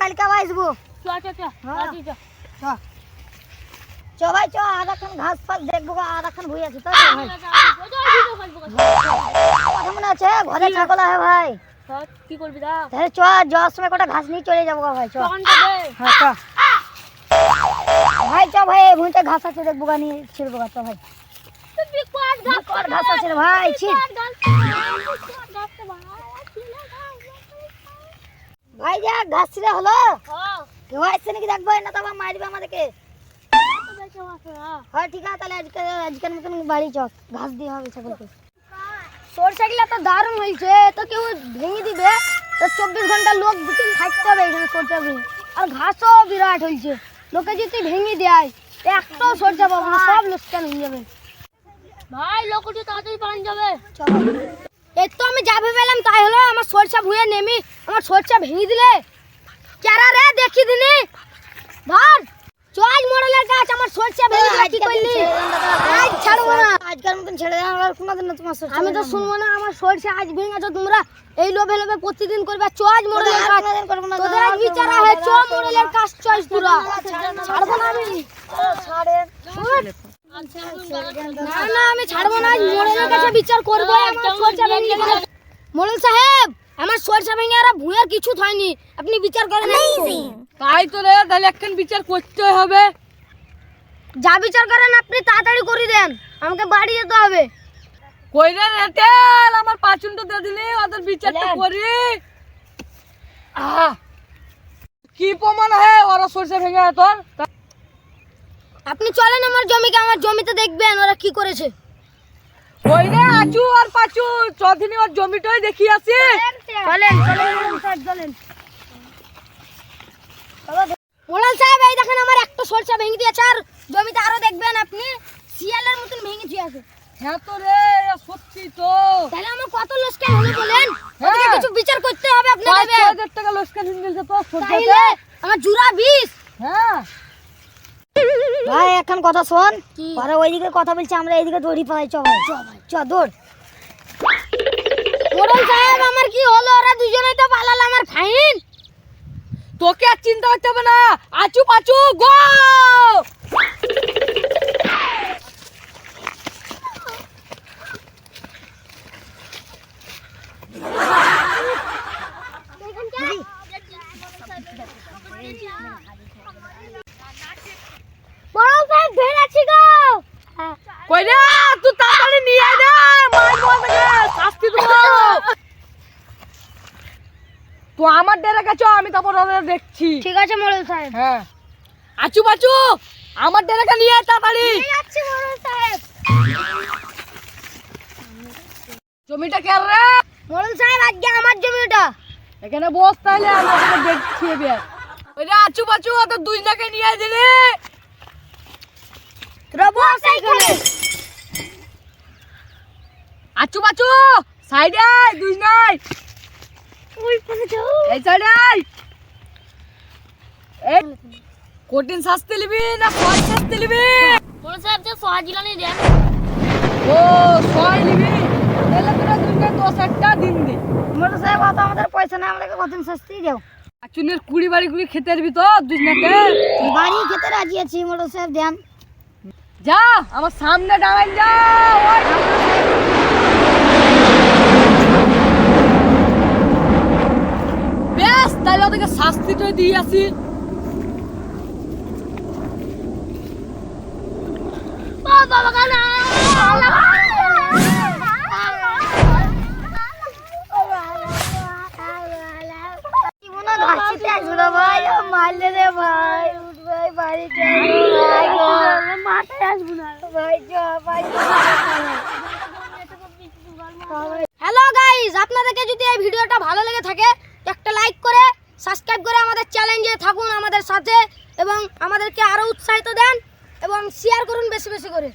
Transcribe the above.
কালকে আসব। চ চ চ হ্যাঁ। চ, চ। চ। চ ভাই চ আধাখান ঘাস ফাস দেখব গা, আধাখান ভুই আছে তো ভাই। কথা মনে আছে? ঘরে ছাগল আছে ভাই? কি করবি দা তাহলে চ যাওয়ার সময় কটা ঘাস নিয়ে চলে যাব ভাই চ। হ্যাঁ চ। ভাই চ ভাই ভুঁইতে ঘাস আছে দেখব গা নিয়ে ছিড়বো গা চ ভাই। তুই বিকট গাছ বিকট ঘাস আছে ভাই, ছিড়। বিকট গাছ, বিকট গাছ তো ভাই, ছিঁড়ে খাও, ভাই যা ঘাস ছিঁড়ে হলো। হ্যাঁ, কেউ আসছে নাকি দেখব না তো আবার মারবে আমাদেরকে। হ্যাঁ। ঠিক আছে তাহলে আজকে আজকের মতন বাড়ি চ ঘাস দিয়ে হবে ছাগলকে। সরষেগুলো তো দারুণ হয়েছে তো কেউ ভেঙে দিবে। তো চব্বিশ ঘণ্টা লোক দুদিন থাকতে হবে এখানে সরষা ভেঙে আর ঘাসও বিরাট হয়েছে। লোকে যদি ভেঙে দেয় একটাও সরষা পাবো না সব লোকসান হয়ে যাবে। ভাই লোক উঠে তাড়াতাড়ি পান যাবে। এই তো আমি যা ভেবেলাম তাই হলো আমার সরষা ভুঁয়ে নেমি আমার সরষা ভেঙে দিলে। কেরা রে দেখি দিনি। ধর চল মডেলের কাজ আমার সরষা ভেঙে দিলে কি করলি? আজ ছাড়বো না। আজকের মতন ছেড়ে দেন আর কোনোদিন না তোমার সরষা আমি তো শুনব না আমার সরষা আজ ভেঙেছো তোমরা এই লোভে লোভে প্রতিদিন করবে চ আজ মডেলের কাজ তোদের আজ বিচারা হয় চ মডেলের কাজ চয়েস তোরা। ছাড়বো না আমি। না না আমি ছাড়বো না মডেলের কাছে বিচার করব আমার সরষা ভেঙে দিলে সাহেব আমার সরষা ভেঙে আর ভুঁয়ের কিছু হয়নি। আপনি বিচার করেন। তাই তো রে তাহলে বিচার করতে হবে। যা বিচার করেন আপনি তাড়াতাড়ি করে দেন। আমাকে বাড়ি যেতে হবে। কইরে রেটেল আমার পাচুনটা দিয়ে দিলি ওদের বিচারটা করি। আহ, কি প্রমাণ হে ওরা সরষে ভেঙে তোর? আপনি চলেন আমার জমিকে আমার জমিতে দেখবেন ওরা কি করেছে। কইরে আচু আর পাচু চদিনী ওর জমিটাই দেখি আসি। চলেন চলেন সাহেব সাহেব এই দেখেন আমার একটা সরষা ভেঙে দিয়েছে আর জমিতে আরও দেখবেন আপনি শিয়ালের মতন ভেঙে দিয়েছে। হ্যাঁ তো রে সত্যি তো। তাহলে আমার কত হলো বলেন হ্যাঁ। ওদিকে কিছু বিচার করতে হবে আপনাদের। টাকা তো আমার জুরা হ্যাঁ। ভাই এখন কথা শোন? ওরা ওইদিকে কথা বলছে আমরা এইদিকে দড়ি পাই চ ভাই চ দৌড়। মোড়ল সাহেব আমার কি হলো? ওরা দুজনেই তো পালাল আমার ফাইন। তোকে আর চিন্তা করতে হবে না। আচু পাচু গো মোড়ল সাহেব ধরেছি গো রে তুই তাড়াতাড়ি নিয়ে আয় রে শাস্তি তো আমার ডেরে গেছো আমি তারপর ওদের দেখছি। ঠিক আছে মোড়ল সাহেব। হ্যাঁ। আচু বাচু আমার ডেরেকে নিয়ে আয় তাড়াতাড়ি। যাচ্ছি মোড়ল সাহেব। জমিটা কে রে? মোড়ল সাহেব আজকে আমার জমি ওটা এখানে বস তাহলে আমি ওখানে দেখছি এবার। ওই রে আচু বাচু ওদের দুইটাকে নিয়ে আয় দিলি তোরা বস এইখানে। আচু বাচু সাইডে আয় দুই নাই। ওই পাশে যাও। এই সাইডে এই কঠিন শাস্তি নিবি না সহজ শাস্তি নিবি? মোড়ল সাহেব তো সহাজিলানি দেন। ও সহায় নিবি। তাহলে তোরা দুইটা দশ একটা দিন দি। মোড়ল সাহেব অত আমাদের পয়সা নাই আমাদেরকে কত শাস্তি দাও। আচুনের কুড়ি বাড়ি কুড়ি খেতে আসবি তো দুজনাকে বাড়ি খেতে রাজি আছি মোড়ল সাহেব দেন। যা আমার সামনে দাঁড়াই যা ওই। বেশ তাহলে ওদেরকে শাস্তিটা দিয়ে আসি বাবা কানা ভাই ও মারলে রে ভাই। ভাই বাড়ি মাথায় আসব না। ভাই হ্যালো গাইস আপনাদেরকে যদি এই ভিডিওটা ভালো লেগে থাকে একটা লাইক করে সাবস্ক্রাইব করে আমাদের চ্যালেঞ্জে থাকুন আমাদের সাথে এবং আমাদেরকে আরও উৎসাহিত দেন এবং শেয়ার করুন বেশি বেশি করে।